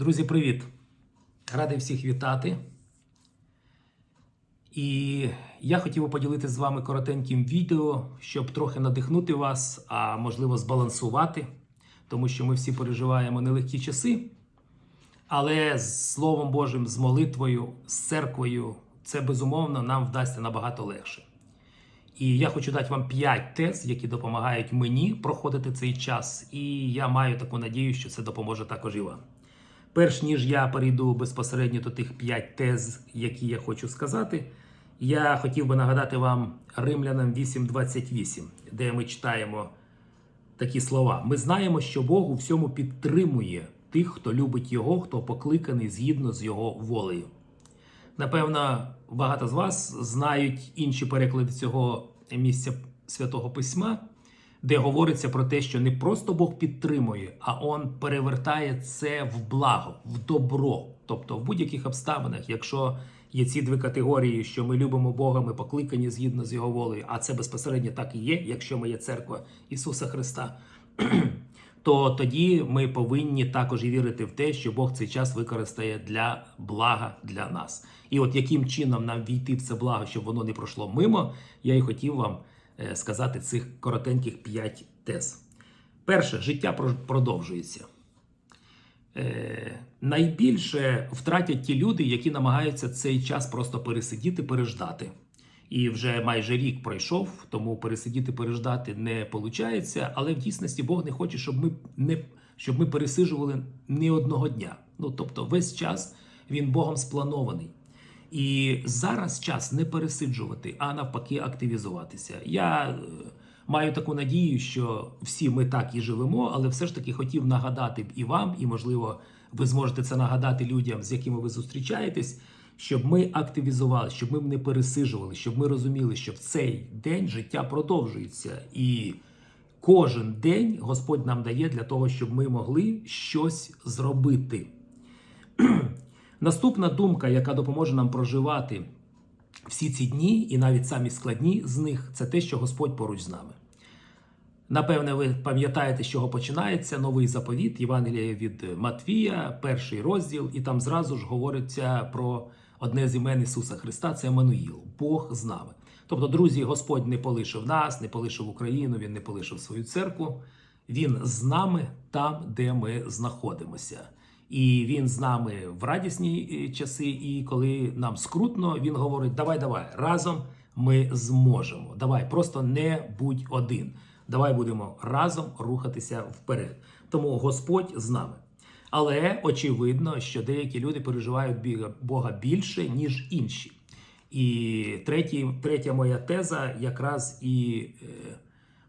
Друзі, привіт! Радий всіх вітати. І я хотів би поділитися з вами коротеньким відео, щоб трохи надихнути вас, а можливо збалансувати, тому що ми всі переживаємо нелегкі часи. Але з Словом Божим, з молитвою, з церквою, це безумовно нам вдасться набагато легше. І я хочу дати вам 5 тез, які допомагають мені проходити цей час. І я маю таку надію, що це допоможе також і вам. Перш ніж я перейду безпосередньо до тих 5 тез, які я хочу сказати, я хотів би нагадати вам Римлянам 8.28, де ми читаємо такі слова: ми знаємо, що Бог у всьому підтримує тих, хто любить Його, хто покликаний згідно з Його волею. Напевно, багато з вас знають інші переклади цього місця святого письма, де говориться про те, що не просто Бог підтримує, а Он перевертає це в благо, в добро. Тобто, в будь-яких обставинах, якщо є ці дві категорії, що ми любимо Бога, ми покликані згідно з його волею, а це безпосередньо так і є, якщо ми є церква Ісуса Христа. То тоді ми повинні також вірити в те, що Бог цей час використає для блага для нас. І от яким чином нам війти в це благо, щоб воно не пройшло мимо, я і хотів вам сказати цих коротеньких п'ять тез. Перше, життя про- продовжується. Е, найбільше втратять ті люди, які намагаються цей час просто пересидіти, переждати. І вже майже рік пройшов, тому пересидіти, переждати не виходить. Але в дійсності Бог не хоче, щоб ми не щоб ми пересиджували ні одного дня. Ну тобто, весь час він Богом спланований. І зараз час не пересиджувати, а навпаки, активізуватися. Я е, маю таку надію, що всі ми так і живемо, але все ж таки хотів нагадати б і вам, і можливо, ви зможете це нагадати людям, з якими ви зустрічаєтесь, щоб ми активізували, щоб ми не пересиджували, щоб ми розуміли, що в цей день життя продовжується, і кожен день Господь нам дає для того, щоб ми могли щось зробити. Наступна думка, яка допоможе нам проживати всі ці дні, і навіть самі складні з них, це те, що Господь поруч з нами. Напевне, ви пам'ятаєте, з чого починається новий заповіт Євангелія від Матвія, перший розділ, і там зразу ж говориться про одне з імен Ісуса Христа це Еммануїл, Бог з нами. Тобто, друзі, Господь не полишив нас, не полишив Україну, Він не полишив свою церкву. Він з нами там, де ми знаходимося. І він з нами в радісні е, часи, і коли нам скрутно, він говорить: давай, давай, разом ми зможемо. Давай, просто не будь один. Давай будемо разом рухатися вперед. Тому Господь з нами. Але очевидно, що деякі люди переживають Бога більше, ніж інші. І третій, третя моя теза якраз і е,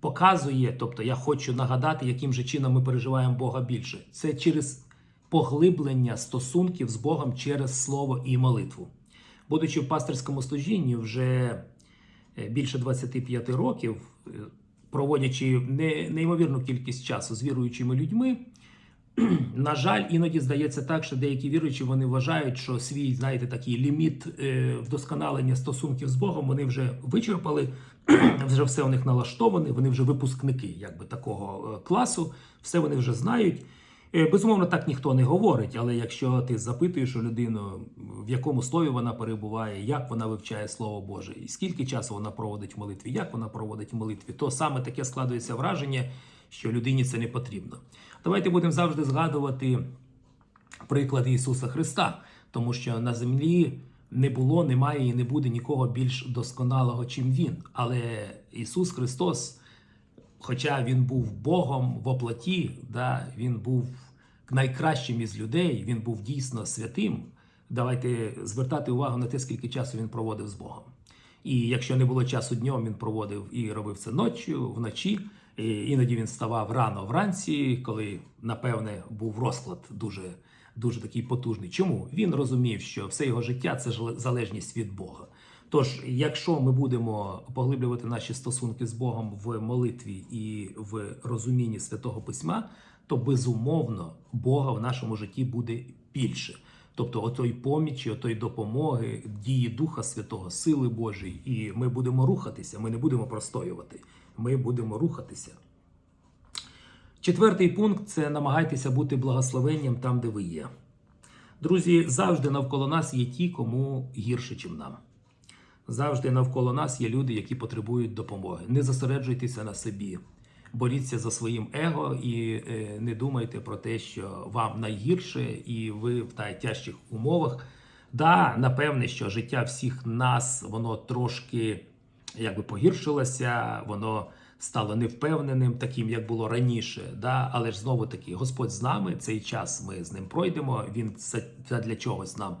показує, тобто я хочу нагадати, яким же чином ми переживаємо Бога більше. Це через поглиблення стосунків з Богом через слово і молитву. Будучи в пастирському служінні вже е, більше 25 років, е, проводячи неймовірну кількість часу з віруючими людьми, на жаль, іноді здається так, що деякі віруючі вони вважають, що свій, знаєте, такий ліміт е, вдосконалення стосунків з Богом вони вже вичерпали, вже все у них налаштоване, вони вже випускники якби, такого класу, все вони вже знають. Е, Безумовно, так ніхто не говорить, але якщо ти запитуєш у людину, в якому слові вона перебуває, як вона вивчає Слово Боже, і скільки часу вона проводить в молитві, як вона проводить в молитві, то саме таке складується враження, що людині це не потрібно. Давайте будемо завжди згадувати приклад Ісуса Христа, тому що на землі не було, немає і не буде нікого більш досконалого, чим Він. Але Ісус Христос, хоча Він був Богом в оплаті, да, Він був найкращим із людей, Він був дійсно святим. Давайте звертати увагу на те, скільки часу він проводив з Богом. І якщо не було часу днем, він проводив і робив це ночі, вночі. І іноді він ставав рано вранці, коли, напевне, був розклад дуже, дуже такий потужний. Чому? Він розумів, що все його життя це залежність від Бога. Тож, якщо ми будемо поглиблювати наші стосунки з Богом в молитві і в розумінні святого письма, то безумовно Бога в нашому житті буде більше. Тобто отої помічі, отої допомоги, дії Духа Святого, сили Божої, і ми будемо рухатися, ми не будемо простоювати, ми будемо рухатися. Четвертий пункт це намагайтеся бути благословенням там, де ви є. Друзі, завжди навколо нас є ті, кому гірше, ніж нам. Завжди навколо нас є люди, які потребують допомоги. Не зосереджуйтеся на собі, боріться за своїм его і е, не думайте про те, що вам найгірше, і ви в найтяжчих умовах. Да, напевне, що життя всіх нас воно трошки якби погіршилося, воно стало невпевненим, таким як було раніше. Да? Але ж знову таки, Господь з нами цей час ми з ним пройдемо. Він за- для чогось нам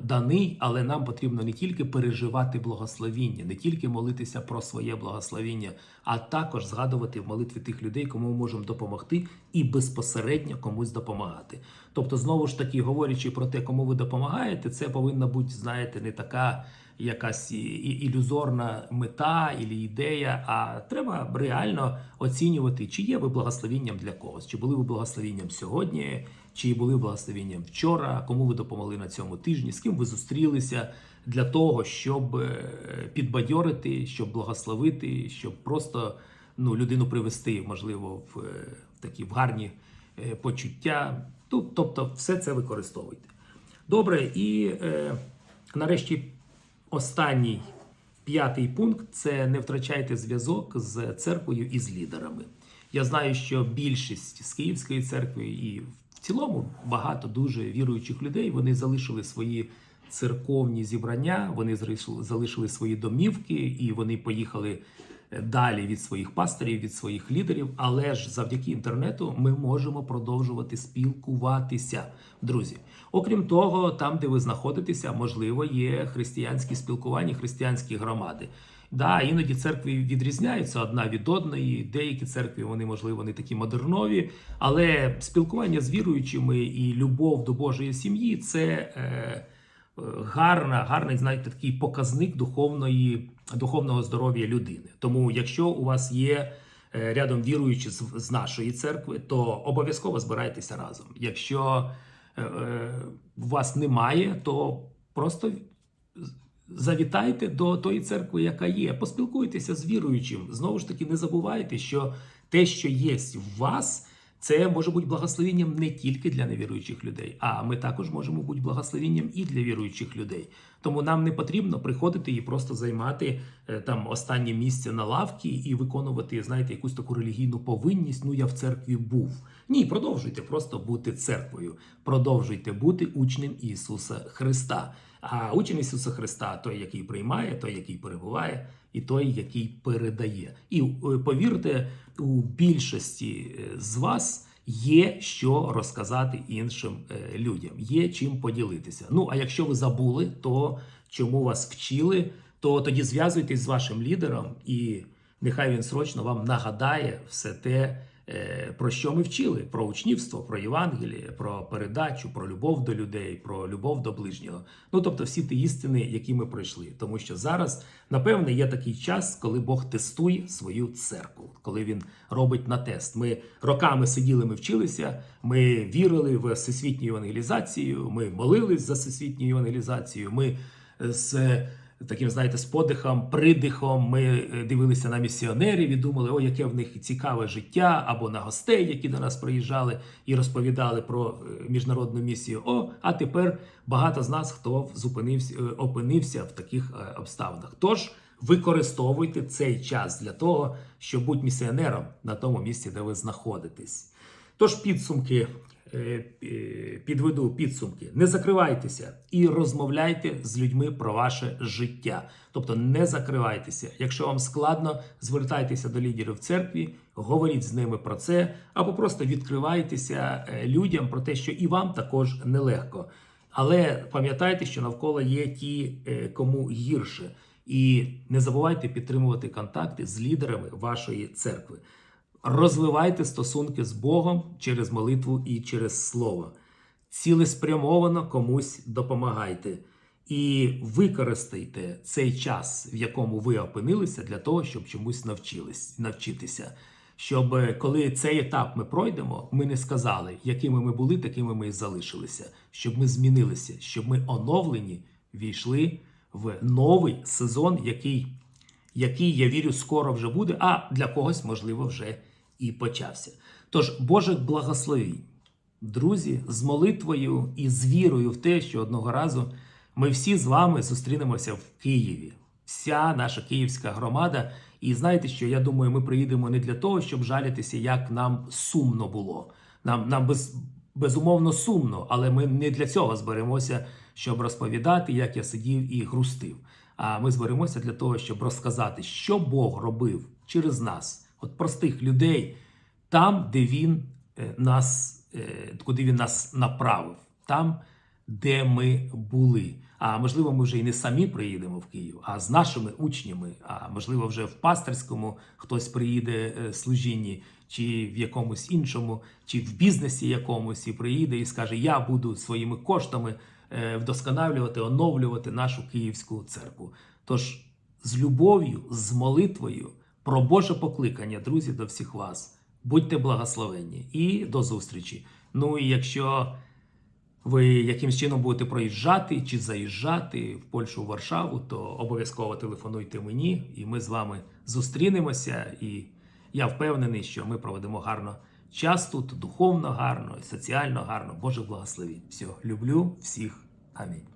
даний, але нам потрібно не тільки переживати благословіння, не тільки молитися про своє благословіння, а також згадувати в молитві тих людей, кому ми можемо допомогти, і безпосередньо комусь допомагати. Тобто, знову ж таки, говорячи про те, кому ви допомагаєте, це повинна бути, знаєте, не така. Якась ілюзорна мета і ідея, а треба реально оцінювати, чи є ви благословінням для когось, чи були ви благословінням сьогодні, чи були благословінням вчора, кому ви допомогли на цьому тижні, з ким ви зустрілися для того, щоб е, підбадьорити, щоб благословити, щоб просто ну, людину привести, можливо, в, е, такі в гарні е, почуття. Ну, тобто, все це використовуйте. Добре, і е, нарешті останній п'ятий пункт це не втрачайте зв'язок з церквою і з лідерами. Я знаю, що більшість з Київської церкви і в цілому багато дуже віруючих людей вони залишили свої церковні зібрання, вони залишили свої домівки і вони поїхали е, далі від своїх пасторів, від своїх лідерів. Але ж завдяки інтернету ми можемо продовжувати спілкуватися, друзі. Окрім того, там, де ви знаходитеся, можливо, є християнські спілкування, християнські громади. Да, іноді церкви відрізняються одна від одної. Деякі церкви вони можливо не такі модернові, але спілкування з віруючими і любов до Божої сім'ї це е, гарна, гарний, знаєте, такий показник духовної, духовного здоров'я людини. Тому, якщо у вас є е, рядом віруючі з, з нашої церкви, то обов'язково збирайтеся разом. Якщо е, е, вас немає, то просто завітайте до тої церкви, яка є. Поспілкуйтеся з віруючим. Знову ж таки, не забувайте, що те, що є в вас, це може бути благословенням не тільки для невіруючих людей, а ми також можемо бути благословенням і для віруючих людей. Тому нам не потрібно приходити і просто займати е, там останнє місце на лавці і виконувати, знаєте, якусь таку релігійну повинність. Ну я в церкві був. Ні, продовжуйте просто бути церквою, продовжуйте бути учнем Ісуса Христа. А учень Ісуса Христа той, який приймає, той, який перебуває, і той, який передає. І е, повірте, у більшості е, з вас є що розказати іншим е, людям, є чим поділитися. Ну а якщо ви забули, то чому вас вчили, то тоді зв'язуйтесь з вашим лідером, і нехай він срочно вам нагадає все те. Е, Про що ми вчили? Про учнівство, про Євангеліє, про передачу, про любов до людей, про любов до ближнього. Ну тобто, всі ті істини, які ми пройшли. Тому що зараз, напевне, є такий час, коли Бог тестує свою церкву, коли він робить на тест. Ми роками сиділи, ми вчилися, ми вірили в всесвітню евангелізацію, ми молились за всесвітню евангелізацію. Ми з таким, знаєте, з подихом, придихом. Ми е, дивилися на місіонерів і думали, о, яке в них цікаве життя, або на гостей, які до нас приїжджали і розповідали про е, міжнародну місію. О, а тепер багато з нас хто зупинився, е, опинився в таких обставинах. Тож використовуйте цей час для того, щоб бути місіонером на тому місці, де ви знаходитесь. Тож підсумки підведу підсумки. Не закривайтеся і розмовляйте з людьми про ваше життя. Тобто не закривайтеся. Якщо вам складно, звертайтеся до лідерів церкві, говоріть з ними про це, або просто відкривайтеся е, людям про те, що і вам також нелегко. Але пам'ятайте, що навколо є ті, е, кому гірше. І не забувайте підтримувати контакти з лідерами вашої церкви. Розвивайте стосунки з Богом через молитву і через слово. Цілеспрямовано комусь допомагайте. І використайте цей час, в якому ви опинилися, для того, щоб чомусь навчились, навчитися. Щоб коли цей етап ми пройдемо, ми не сказали, якими ми були, такими ми і залишилися. Щоб ми змінилися, щоб ми оновлені війшли в новий сезон, який, який я вірю, скоро вже буде, а для когось, можливо, вже і почався. Тож, Божих благословінь, друзі, з молитвою і з вірою в те, що одного разу ми всі з вами зустрінемося в Києві. Вся наша київська громада. І знаєте, що я думаю, ми приїдемо не для того, щоб жалітися, як нам сумно було. Нам, нам без, безумовно сумно, але ми не для цього зберемося, щоб розповідати, як я сидів і грустив. А ми зберемося для того, щоб розказати, що Бог робив через нас, от простих людей, там, де він е, нас, е, куди він нас направив, там, де ми були. А можливо, ми вже і не самі приїдемо в Київ, а з нашими учнями. А можливо, вже в пастирському хтось приїде е, служінні, чи в якомусь іншому, чи в бізнесі якомусь і приїде і скаже: Я буду своїми коштами вдосконалювати, оновлювати нашу київську церкву. Тож з любов'ю, з молитвою про Боже покликання, друзі, до всіх вас. Будьте благословенні і до зустрічі. Ну і якщо ви якимсь чином будете проїжджати чи заїжджати в Польщу в Варшаву, то обов'язково телефонуйте мені, і ми з вами зустрінемося. І я впевнений, що ми проведемо гарно час тут, духовно гарно, соціально гарно. Боже благословіть. Все, люблю всіх. Амінь.